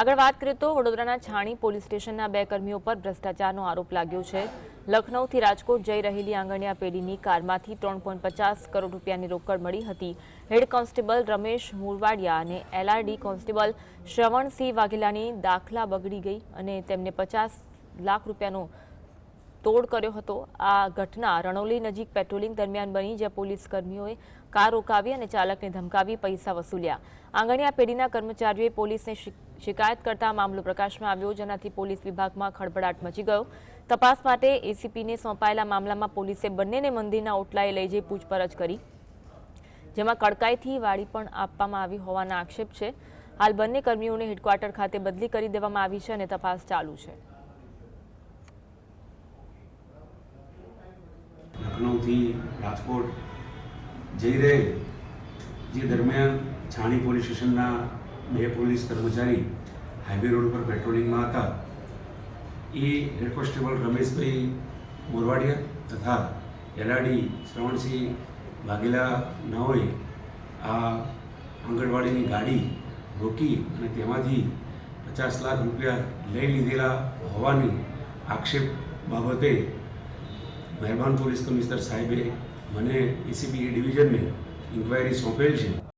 આગળ વાત કરીએ તો વડોદરાના છાણી પોલીસ સ્ટેશનના બે કર્મીઓ પર ભ્રષ્ટાચારનો આરોપ લાગ્યો છે લખનૌથી રાજકોટ જઈ રહેલી આંગણીયા પેઢીની કારમાંથી ત્રણ કરોડ રૂપિયાની રોકડ મળી હતી હેડ કોન્સ્ટેબલ રમેશ મુરવાડિયા અને એલઆરડી કોન્સ્ટેબલ શ્રવણસિંહ વાઘેલાની દાખલા બગડી ગઈ અને તેમને પચાસ લાખ રૂપિયાનો તોડ કર્યો હતો આ ઘટના રણોલી નજીક પેટ્રોલિંગ દરમિયાન બની જે પોલીસકર્મીઓએ કાર રોકાવી અને ચાલકને ધમકાવી પૈસા વસૂલ્યા આંગણિયા પેડીના કર્મચારીએ પોલીસને شکایت કરતા મામલો પ્રકાશમાં આવ્યો જેનાથી પોલીસ વિભાગમાં ખળભળાટ મચી ગયો તપાસ પાટે એસીપીને સોંપાયેલા મામલામાં પોલીસે બંનેને મંદિરના આઉટલાય લઈ જઈ પૂછપરછ કરી જેમાં કડકાઈથી વાડી પણ આપવામાં આવી હોવાના આક્ષેપ છે હાલ બંને કર્મચારીઓને હેડક્ quarters ખાતે બદલી કરી દેવામાં આવી છે અને તપાસ ચાલુ છે નોથી રાજકોટ જયરે જે દરમિયાન છાણી પોલીસ સ્ટેશનના બે પોલીસ કર્મચારી હાઈવે રોડ પર પેટ્રોલિંગમાં હતા એ રેકોસ્ટેબલ રમેશભાઈ મોરવાડિયા તથા એલઆઈડ શ્રાવણસિંહ ભાગેલા ના હોય આ અંગડવાળીની ગાડી રોકી અને તેમાંથી 50 લાખ રૂપિયા લઈ લીધેલા હોવાનો આક્ષેપ બાબતે મહેરબાન પોલીસ કમિશનર સાહેબે મને એસીબી ડિવિઝનને ઇન્કવાયરી સોંપેલ છે